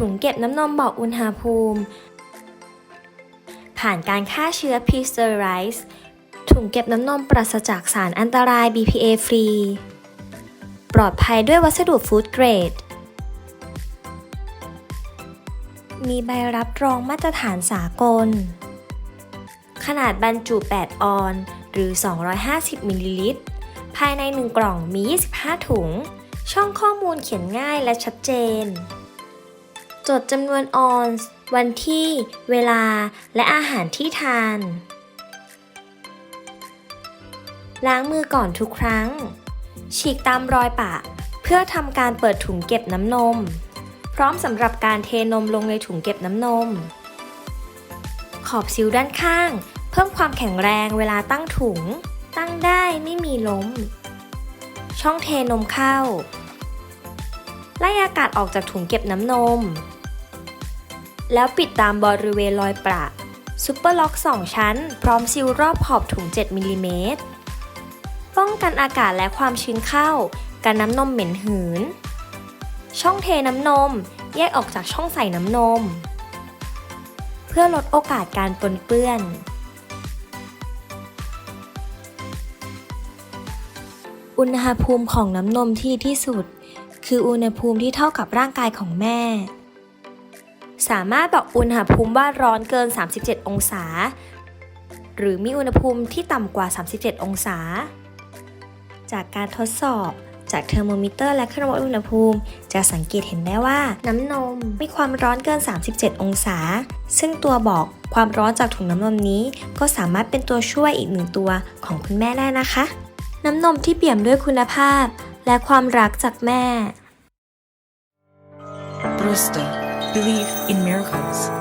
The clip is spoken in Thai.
ถุงเก็บน้ำนมบอกอุณหภูมิ ผ่านการฆ่าเชื้อ Pasteurize ถุงเก็บน้ำนมปราศจากสารอันตราย BPA ฟรี ปลอดภัยด้วยวัสดุฟู้ดเกรด มีใบรับรองมาตรฐานสากล ขนาดบรรจุ 8 ออน หรือ 250 มิลลิลิตร ภายใน 1 กล่องมี 25 ถุง ช่องข้อมูลเขียนง่ายและชัดเจน จดจำนวนออนส์วันที่ เวลา และอาหารที่ทาน ล้างมือก่อนทุกครั้ง ฉีกตามรอยปะ เพื่อทำการเปิดถุงเก็บน้ำนม พร้อมสำหรับการเทนมลงในถุงเก็บน้ำนม ขอบซิลด้านข้าง เพิ่มความแข็งแรงเวลาตั้งถุง ตั้งได้ไม่มีล้ม ช่องเทนมเข้าไล่อากาศออกจากถุงเก็บน้ำนม แล้วปิดตามบริเวณรอยประซุปเปอร์ล็อก 2 ชั้น พร้อมซิลรอบขอบถุง 7มิลลิเมตรป้องกันอากาศและความชื้นเข้า กันน้ำนมเหม็นหืน ช่องเทน้ำนม แยกออกจากช่องใส่น้ำนม เพื่อลดโอกาสการปนเปื้อนอุณหภูมิของน้ำนมที่ที่สุด คืออุณหภูมิที่เท่ากับร่างกายของแม่ สามารถบอกอุณหภูมิว่าร้อนเกิน 37 องศา หรือมีอุณหภูมิที่ต่ำกว่า 37 องศา จากการทดสอบจากเทอร์โมมิเตอร์และเครื่องวัดอุณหภูมิ จะสังเกตเห็นได้ว่าน้ำนมมีความร้อนเกิน 37 องศา ซึ่งตัวบอกความร้อนจากถุงน้ำนมนี้ ก็สามารถเป็นตัวช่วยอีกหนึ่งตัวของคุณแม่ได้นะคะ น้ำนมที่เปี่ยมด้วยคุณภาพ และความรักจากแม่ Просто believe in miracles.